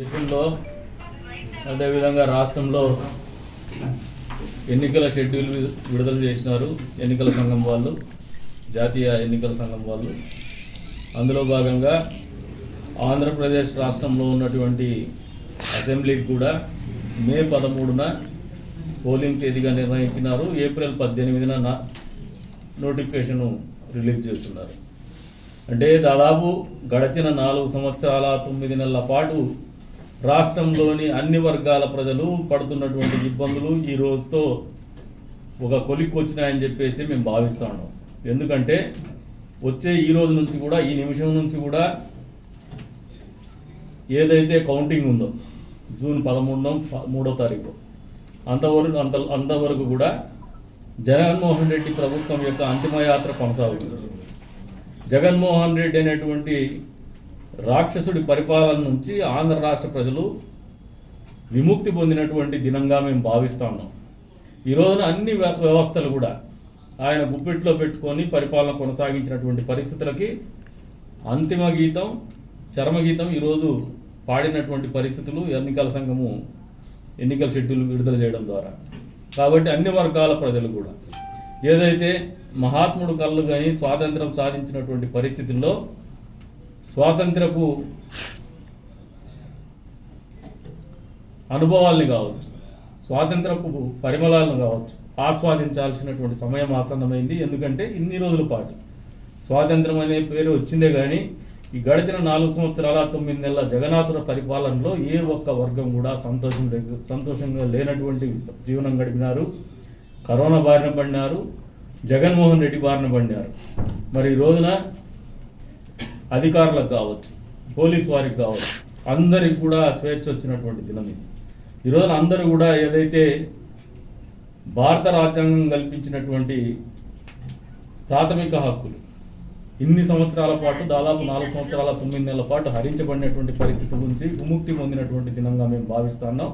దేశంలో అదేవిధంగా రాష్ట్రంలో ఎన్నికల షెడ్యూల్ విడుదల చేసినారు ఎన్నికల సంఘం వాళ్ళు జాతీయ ఎన్నికల సంఘం వాళ్ళు. అందులో భాగంగా ఆంధ్రప్రదేశ్ రాష్ట్రంలో ఉన్నటువంటి అసెంబ్లీకి కూడా మే పదమూడున పోలింగ్ తేదీగా నిర్ణయించినారు. ఏప్రిల్ పద్దెనిమిదిన నా నోటిఫికేషన్ రిలీజ్ చేస్తున్నారు. అంటే దాదాపు గడిచిన నాలుగు సంవత్సరాల తొమ్మిది నెలల పాటు రాష్ట్రంలోని అన్ని వర్గాల ప్రజలు పడుతున్నటువంటి ఇబ్బందులు ఈ రోజుతో ఒక కొలిక్కి వచ్చినాయని చెప్పేసి మేము భావిస్తాము ఎందుకంటే వచ్చే ఈ రోజు నుంచి కూడా ఈ నిమిషం నుంచి కూడా ఏదైతే కౌంటింగ్ ఉందో జూన్ పదమూడో మూడో తారీఖు అంతవరకు అంత అంతవరకు కూడా జగన్మోహన్ రెడ్డి ప్రభుత్వం యొక్క అంతిమయాత్ర కొనసాగుతుంది. జగన్మోహన్ రెడ్డి అనేటువంటి రాక్షసుడి పరిపాలన నుంచి ఆంధ్ర రాష్ట్ర ప్రజలు విముక్తి పొందినటువంటి దినంగా మేము భావిస్తా ఉన్నాం. ఈ రోజున అన్ని వ్య- వ్యవస్థలు కూడా ఆయన గుప్పిట్లో పెట్టుకొని పరిపాలన కొనసాగించినటువంటి పరిస్థితులకి అంతిమ గీతం చరమగీతం ఈరోజు పాడినటువంటి పరిస్థితులు ఎన్నికల సంఘము ఎన్నికల షెడ్యూల్ విడుదల చేయడం ద్వారా. కాబట్టి అన్ని వర్గాల ప్రజలు కూడా ఏదైతే మహాత్ముడు కళ్ళు కానీ స్వాతంత్రం సాధించినటువంటి పరిస్థితుల్లో స్వాతంత్రపు అనుభవాల్ని కావచ్చు స్వాతంత్రపు పరిమళాలను కావచ్చు ఆస్వాదించాల్సినటువంటి సమయం ఆసన్నమైంది. ఎందుకంటే ఇన్ని రోజుల పాటు స్వాతంత్రం అనే పేరు వచ్చిందే కానీ ఈ గడిచిన నాలుగు సంవత్సరాల తొమ్మిది నెలల జగనాసుర పరిపాలనలో ఏ ఒక్క వర్గం కూడా సంతోషం సంతోషంగా లేనటువంటి జీవనం గడిపినారు. కరోనా బారిన పడినారు. జగన్మోహన్ రెడ్డి బారిన పడినారు. మరి ఈ రోజున అధికారులకు కావచ్చు పోలీస్ వారికి కావచ్చు అందరికి కూడా స్వేచ్ఛ వచ్చినటువంటి దినం ఇది. ఈరోజు అందరూ కూడా ఏదైతే భారత రాజ్యాంగం కల్పించినటువంటి ప్రాథమిక హక్కులు ఇన్ని సంవత్సరాల పాటు దాదాపు నాలుగు సంవత్సరాల తొమ్మిది నెలల పాటు హరించబడినటువంటి పరిస్థితుల నుంచి విముక్తి పొందినటువంటి దినంగా మేము భావిస్తున్నాం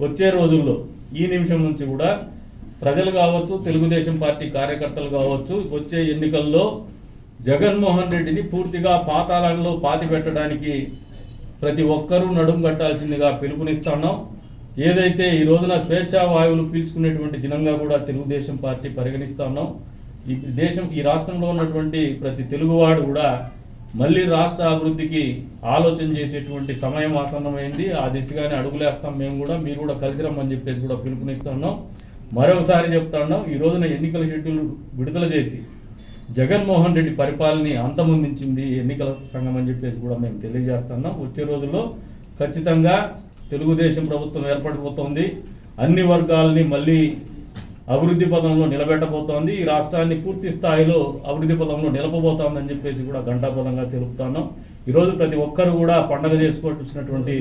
వచ్చే రోజుల్లో ఈ నిమిషం నుంచి కూడా ప్రజలు కావచ్చు తెలుగుదేశం పార్టీ కార్యకర్తలు కావచ్చు వచ్చే ఎన్నికల్లో జగన్మోహన్ రెడ్డిని పూర్తిగా పాతాళంలో పాతి పెట్టడానికి ప్రతి ఒక్కరూ నడుం కట్టాల్సిందిగా పిలుపునిస్తున్నాం ఏదైతే ఈ రోజున స్వేచ్ఛా వాయువులు పీల్చుకునేటువంటి దినంగా కూడా తెలుగుదేశం పార్టీ పరిగణిస్తా ఉన్నాం. ఈ దేశం ఈ రాష్ట్రంలో ఉన్నటువంటి ప్రతి తెలుగువాడు కూడా మళ్ళీ రాష్ట్ర అభివృద్ధికి ఆలోచన చేసేటువంటి సమయం ఆసన్నమైంది. ఆ దిశగానే అడుగులేస్తాం మేము కూడా. మీరు కూడా కలిసి రమ్మని చెప్పేసి కూడా పిలుపునిస్తున్నాం మరొకసారి చెప్తా ఉన్నాం. ఈ రోజున ఎన్నికల షెడ్యూల్ విడుదల చేసి జగన్మోహన్ రెడ్డి పరిపాలనని అంతమొందించింది ఎన్నికల సంఘం అని చెప్పేసి కూడా మేము తెలియజేస్తున్నాం. వచ్చే రోజుల్లో ఖచ్చితంగా తెలుగుదేశం ప్రభుత్వం ఏర్పడిపోతుంది. అన్ని వర్గాలని మళ్ళీ అభివృద్ధి పదంలో నిలబెట్టబోతోంది. ఈ రాష్ట్రాన్ని పూర్తి స్థాయిలో అభివృద్ధి పదంలో నిలపబోతోందని చెప్పేసి కూడా ఘంటాపదంగా తెలుపుతున్నాం. ఈరోజు ప్రతి ఒక్కరు కూడా పండగ చేసుకోవాల్సినటువంటి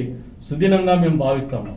సుదినంగా మేము భావిస్తాము